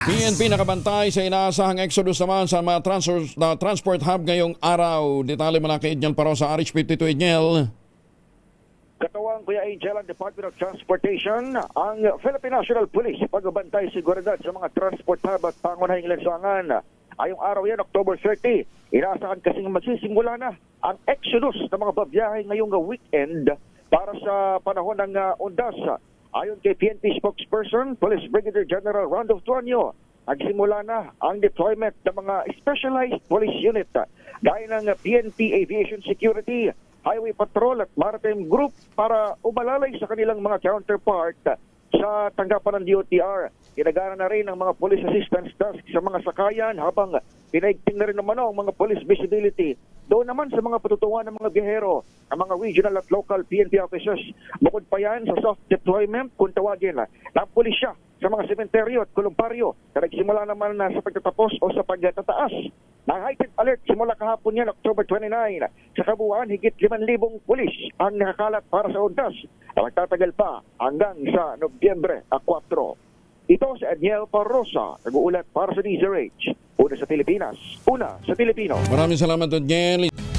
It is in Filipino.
PNP nakabantay sa inaasahang exodus naman sa mga transfer, na transport hub ngayong araw. Detalye mula kay Edniel Paro sa RH52 Edniel. Katawang Kuya Angel ang Department of Transportation, ang Philippine National Police pagbabantay seguridad sa mga transport hub at pangunahing lansangan. Ayong araw yan, October 30, inaasahan kasing magsisimula na ang exodus ng mga babiyahe ngayong weekend para sa panahon ng uh, undas. Ayon kay PNP spokesperson, Police Brigadier General Randolph Tuanyo, nagsimula na ang deployment ng mga specialized police unit gaya ng PNP Aviation Security, Highway Patrol at Maritime Group para umalalay sa kanilang mga counterpart sa tanggapan ng DOTR. Inagana na rin ang mga police assistance desk sa mga sakayan habang pinaigting na rin naman ang mga police visibility. Doon naman sa mga patutungan ng mga biyahero, ang mga regional at local PNP officers. Bukod pa yan sa soft deployment kung tawagin ng pulisya sa mga sementeryo at kolumparyo na nagsimula naman na sa pagtatapos o sa pagtataas. Ang heightened alert simula kahapon yan, October 29. Sa kabuuan, higit 5,000 pulis ang nakakalat para sa undas na magtatagal pa hanggang sa Nobyembre 4. Ito si Daniel Parrosa, nag-uulat para sa DZRH. Una sa Pilipinas, una sa Pilipino. Maraming salamat Edniel.